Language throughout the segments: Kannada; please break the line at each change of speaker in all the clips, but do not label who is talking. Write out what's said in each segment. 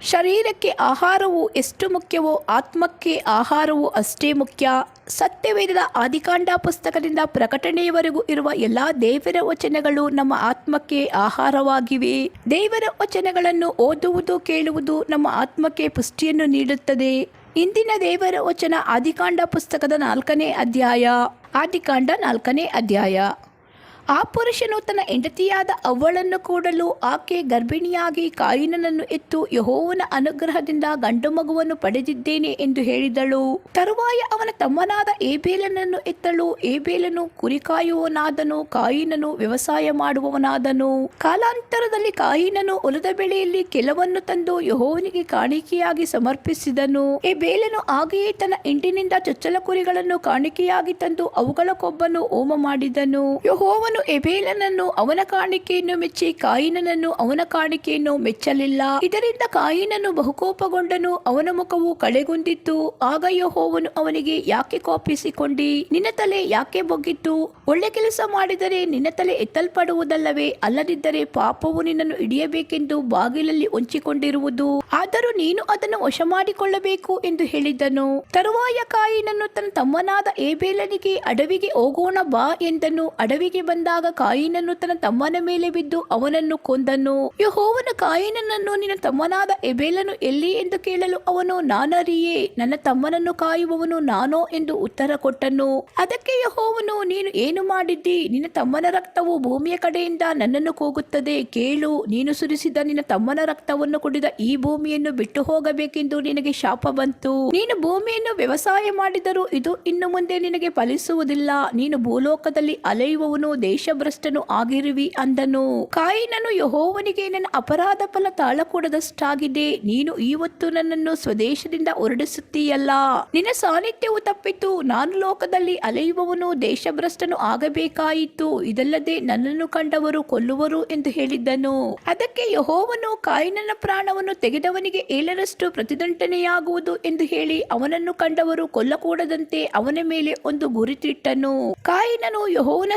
ಶರೀರಕ್ಕೆ ಆಹಾರವು ಎಷ್ಟು ಮುಖ್ಯವೋ ಆತ್ಮಕ್ಕೆ ಆಹಾರವು ಅಷ್ಟೇ ಮುಖ್ಯ. ಸತ್ಯವೇದದ ಆದಿಕಾಂಡ ಪುಸ್ತಕದಿಂದ ಪ್ರಕಟಣೆಯವರೆಗೂ ಇರುವ ಎಲ್ಲ ದೇವರ ವಚನಗಳು ನಮ್ಮ ಆತ್ಮಕ್ಕೆ ಆಹಾರವಾಗಿವೆ. ದೇವರ ವಚನಗಳನ್ನು ಓದುವುದು ಕೇಳುವುದು ನಮ್ಮ ಆತ್ಮಕ್ಕೆ ಪುಷ್ಟಿಯನ್ನು ನೀಡುತ್ತದೆ. ಇಂದಿನ ದೇವರ ವಚನ ಆದಿಕಾಂಡ ಪುಸ್ತಕದ ನಾಲ್ಕನೇ ಅಧ್ಯಾಯ. ಆದಿಕಾಂಡ ನಾಲ್ಕನೇ ಅಧ್ಯಾಯ. ಆ ಪುರುಷನು ತನ್ನ ಹೆಂಡತಿಯಾದ ಅವಳನ್ನು ಕೂಡಲು ಆಕೆ ಗರ್ಭಿಣಿಯಾಗಿ ಕಾಯಿನನನ್ನು ಎತ್ತು ಯಹೋವನ ಅನುಗ್ರಹದಿಂದ ಗಂಡು ಮಗುವನ್ನು ಪಡೆದಿದ್ದೇನೆ ಎಂದು ಹೇಳಿದಳು. ತರುವಾಯ ಅವನ ತಮ್ಮನಾದ ಏಬೇಲನನ್ನು ಎತ್ತಳು ಏಬೇಲನು ಕುರಿ ಕಾಯುವವನಾದನು ಕಾಯಿನನು ವ್ಯವಸಾಯ ಮಾಡುವವನಾದನು. ಕಾಲಾಂತರದಲ್ಲಿ ಕಾಯಿನನು ಹೊಲದ ಬೆಳೆಯಲ್ಲಿ ಕೆಲವನ್ನು ತಂದು ಯಹೋವನಿಗೆ ಕಾಣಿಕೆಯಾಗಿ ಸಮರ್ಪಿಸಿದನು. ಏಬೇಲನು ಹಾಗೆಯೇ ತನ್ನ ಇಂಟಿನಿಂದ ಚೊಚ್ಚಲ ಕುರಿಗಳನ್ನು ಕಾಣಿಕೆಯಾಗಿ ತಂದು ಅವುಗಳ ಕೊಬ್ಬನ್ನು ಹೋಮ ಮಾಡಿದನು. ಯಹೋವನು ಎಬೇಲನನ್ನು ಅವನ ಕಾಣಿಕೆಯನ್ನು ಮೆಚ್ಚಿ, ಕಾಯಿನನನ್ನು ಅವನ ಕಾಣಿಕೆಯನ್ನು ಮೆಚ್ಚಲಿಲ್ಲ. ಇದರಿಂದ ಕಾಯಿನನು ಬಹುಕೋಪಗೊಂಡನು, ಅವನ ಮುಖವು ಕಳೆಗುಂದಿತ್ತು ಆಗ ಯಹೋವನು ಅವನಿಗೆ, ಯಾಕೆ ಕೋಪಿಸಿಕೊಂಡಿ? ನಿನ್ನ ತಲೆ ಯಾಕೆ ಬೊಗ್ಗಿತ್ತು? ಒಳ್ಳೆ ಕೆಲಸ ಮಾಡಿದರೆ ನಿನ್ನ ತಲೆ ಎತ್ತಲ್ಪಡುವುದಲ್ಲವೇ? ಅಲ್ಲದಿದ್ದರೆ ಪಾಪವು ನಿನ್ನನ್ನು ಹಿಡಿಯಬೇಕೆಂದು ಬಾಗಿಲಲ್ಲಿ ಹೊಂಚಿಕೊಂಡಿರುವುದು. ಆದರೂ ನೀನು ಅದನ್ನು ವಶ ಮಾಡಿಕೊಳ್ಳಬೇಕು ಎಂದು ಹೇಳಿದ್ದನು ತರುವಾಯ ಕಾಯಿನನ್ನು ತನ್ನ ತಮ್ಮನಾದ ಏಬೇಲನಿಗೆ ಅಡವಿಗೆ ಹೋಗೋಣ ಬಾ ಎಂದನು. ಅಡವಿಗೆ ಬಂದಾಗ ಕಾಯಿನನ್ನು ತನ್ನ ತಮ್ಮನ ಮೇಲೆ ಬಿದ್ದು ಅವನನ್ನು ಕೊಂದನು. ಯಹೋವನ ಕಾಯಿನನನ್ನು ನಿನ್ನ ತಮ್ಮನಾದ ಎಬೇಲನು ಎಲ್ಲಿ ಎಂದು ಕೇಳಲು ಅವನು ನಾನರಿಯೇ? ನನ್ನ ತಮ್ಮನನ್ನು ಕಾಯುವವನು ನಾನೋ ಎಂದು ಉತ್ತರ ಕೊಟ್ಟನು. ಅದಕ್ಕೆ ಯಹೋವನು, ನೀನು ಏನು ಮಾಡಿದ್ದಿ? ನಿನ್ನ ತಮ್ಮನ ರಕ್ತವು ಭೂಮಿಯ ಕಡೆಯಿಂದ ನನ್ನನ್ನು ಕೂಗುತ್ತದೆ. ಕೇಳು, ನೀನು ಸುರಿಸಿದ ನಿನ್ನ ತಮ್ಮನ ರಕ್ತವನ್ನು ಕುಡಿದ ಈ ಭೂಮಿಯನ್ನು ಬಿಟ್ಟು ಹೋಗಬೇಕೆಂದು ನಿನಗೆ ಶಾಪ ಬಂತು. ನೀನು ಭೂಮಿಯನ್ನು ವ್ಯವಸಾಯ ಮಾಡಿದರೂ ಇದು ಇನ್ನು ಮುಂದೆ ನಿನಗೆ ಫಲಿಸುವುದಿಲ್ಲ. ನೀನು ಭೂಲೋಕದಲ್ಲಿ ಅಲೆಯುವವನು ದೇಶಭ್ರಷ್ಟನು ಆಗಿರುವಿ ಅಂದನು. ಕಾಯಿನನು ಯಹೋವನಿಗೆ ನನ್ನ ಅಪರಾಧ ಫಲ ತಾಳಕೂಡದಷ್ಟಾಗಿದೆ. ನೀನು ಇವತ್ತು ನನ್ನನ್ನು ಸ್ವದೇಶದಿಂದ ಹೊರಡಿಸುತ್ತೀಯಲ್ಲ. ನಿನ್ನ ಸಾನ್ನಿಧ್ಯವು ತಪ್ಪಿತು. ನಾನು ಲೋಕದಲ್ಲಿ ಅಲೆಯುವವನು ದೇಶಭ್ರಷ್ಟನು ಆಗಬೇಕಾಯಿತು. ಇದಲ್ಲದೆ ನನ್ನನ್ನು ಕಂಡವರು ಕೊಲ್ಲುವರು ಎಂದು ಹೇಳಿದ್ದನು. ಅದಕ್ಕೆ ಯಹೋವನು ಕಾಯಿನನ ಪ್ರಾಣವನ್ನು ತೆಗೆದವನಿಗೆ ಏಳರಷ್ಟು ಪ್ರತಿದಂಡನೆಯಾಗುವುದು ಎಂದು ಹೇಳಿ ಅವನನ್ನು ಕಂಡವರು ಕೊಲ್ಲಕೂಡದಂತೆ ಅವನ ಮೇಲೆ ಒಂದು ಗುರಿತಿಟ್ಟನು. ಕಾಯಿನನು ಯಹೋವನ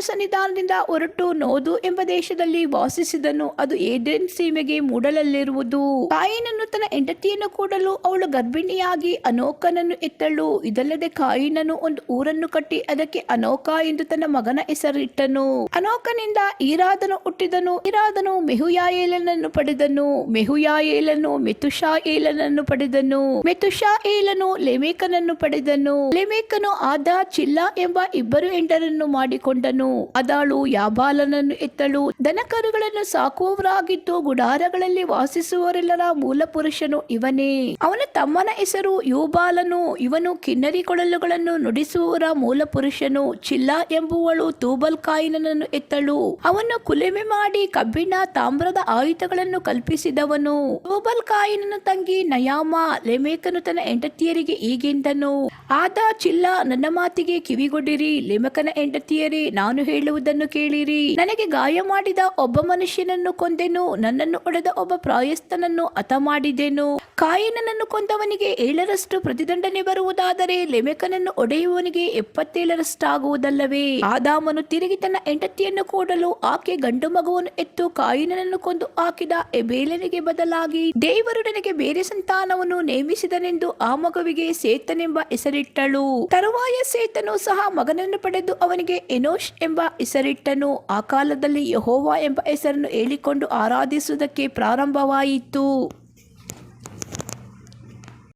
ಸನ್ನಿಧಾನದಿಂದ ಹೊರಟು ನೋದು ಎಂಬ ದೇಶದಲ್ಲಿ ವಾಸಿಸಿದನು. ಅದು ಏಡೆನ್ ಸೀಮೆಗೆ ಮೂಡಲಲ್ಲಿರುವುದು. ಕಾಯಿನನ್ನು ತನ್ನ ಹೆಂಡತಿಯನ್ನು ಕೂಡಲು ಅವಳು ಗರ್ಭಿಣಿಯಾಗಿ ಅನೋಕನನ್ನು ಎತ್ತಳು ಇದಲ್ಲದೆ ಕಾಯಿನನು ಒಂದು ಊರನ್ನು ಕಟ್ಟಿ ಅದಕ್ಕೆ ಅನೋಕ ಎಂದು ತನ್ನ ಮಗನ ಹೆಸರಿಟ್ಟನು. ಅನೋಕನಿಂದ ಈರಾದನು ಹುಟ್ಟಿದನು. ಈರಾದನು ಮೆಹುಯಾಯೇಲನನ್ನು ಪಡೆದನು. ಮೆಹುಯಾಯೇಲನು ಮೆತುಷಾಯೇಲನನ್ನು ಪಡೆದನು. ಮೆತುಷಾಯೇಲನು ಲೆಮೇಕನನ್ನು ಪಡೆದನು. ಲೆಮೇಕನು ಆದ ಚಿಲ್ಲಾ ಎಂಬ ಇಬ್ಬರು ಹೆಂಡರನ್ನು ಮಾಡಿಕೊಂಡನು. ಅದಾಳು ಯಾಬಾಲನನ್ನು ಎತ್ತಳು. ದನಕರುಗಳನ್ನು ಸಾಕುವವರಾಗಿದ್ದು ಗುಡಾರಗಳಲ್ಲಿ ವಾಸಿಸುವವರೆಲ್ಲರ ಮೂಲ ಪುರುಷನು ಇವನೇ. ಅವನ ತಮ್ಮನ ಹೆಸರು ಯೂಬಾಲನು. ಇವನು ಕಿನ್ನರಿ ಕೊಳಲುಗಳನ್ನು ನುಡಿಸುವವರ ಮೂಲ ಪುರುಷನು ಚಿಲ್ಲ ಎಂಬುವಳು ತೂಬಲ್ ಕಾಯಿನನನ್ನು ಎತ್ತಳು. ಅವನು ಕುಲಿಮೆ ಮಾಡಿ ಕಬ್ಬಿಣ, ತಾಮ್ರದ ಆಯುಧಗಳನ್ನು ಕಲ್ಪಿಸಿದವನು. ತೂಬಲ್ ಕಾಯಿನನ ತಂಗಿ ನಯಾಮ ಲೆಮೇಕನು ತನ್ನ ಹೆಂಡತಿಯರಿಗೆ ಹೀಗೆಂದನು. ಆದ ಚಿಲ್ಲ ನನ್ನ ಮಾತಿಗೆ ಕಿವಿಗೊಡಿರಿ ಲಿಮಕನ ಹೆಂಡತಿಯರೇ, ನಾನು ಹೇಳುವುದನ್ನು ಕೇಳಿರಿ. ನನಗೆ ಗಾಯ ಮಾಡಿದ ಒಬ್ಬ ಮನುಷ್ಯನನ್ನು ಕೊಂದೆನು, ನನ್ನನ್ನು ಒಡೆದ ಒಬ್ಬ ಪ್ರಾಯಸ್ಥನನ್ನು ಹತ ಮಾಡಿದೆನು. ಕಾಯಿನನನ್ನು ಕೊಂದವನಿಗೆ ಏಳರಷ್ಟು ಪ್ರತಿದಂಡನೆ ಬರುವುದಾದರೆ ಲೆಮೆಕನನ್ನು ಒಡೆಯುವವನಿಗೆ ಎಪ್ಪತ್ತೇಳರಷ್ಟಾಗುವುದಲ್ಲವೇ? ಆದಾಮನು ತಿರುಗಿ ತನ್ನ ಹೆಂಡತಿಯನ್ನು ಕೂಡಲು ಆಕೆ ಗಂಡು ಮಗುವನ್ನು ಎತ್ತು ಕಾಯಿನನನ್ನು ಕೊಂದು ಹಾಕಿದ ಎಬೇಲನಿಗೆ ಬದಲಾಗಿ, ದೇವರು ನನಗೆ ಬೇರೆ ಸಂತಾನವನ್ನು ನೇಮಿಸಿದನೆಂದು ಆ ಮಗುವಿಗೆ ಸೇತನೆಂಬ ಹೆಸರಿಟ್ಟಳು. ತರುವಾಯ ಸೇತನು ಸಹ ಮಗನನ್ನು ಪಡೆದು ಅವನಿಗೆ ಎನೋಷ್ ಎಂಬ ಹೆಸರಿಟ್ಟನು. ಆ ಕಾಲದಲ್ಲಿ ಯಹೋವಾ ಎಂಬ ಹೆಸರನ್ನು ಹೇಳಿಕೊಂಡು ಆರಾಧಿಸುವುದಕ್ಕೆ ಪ್ರಾರಂಭವಾಯಿತು.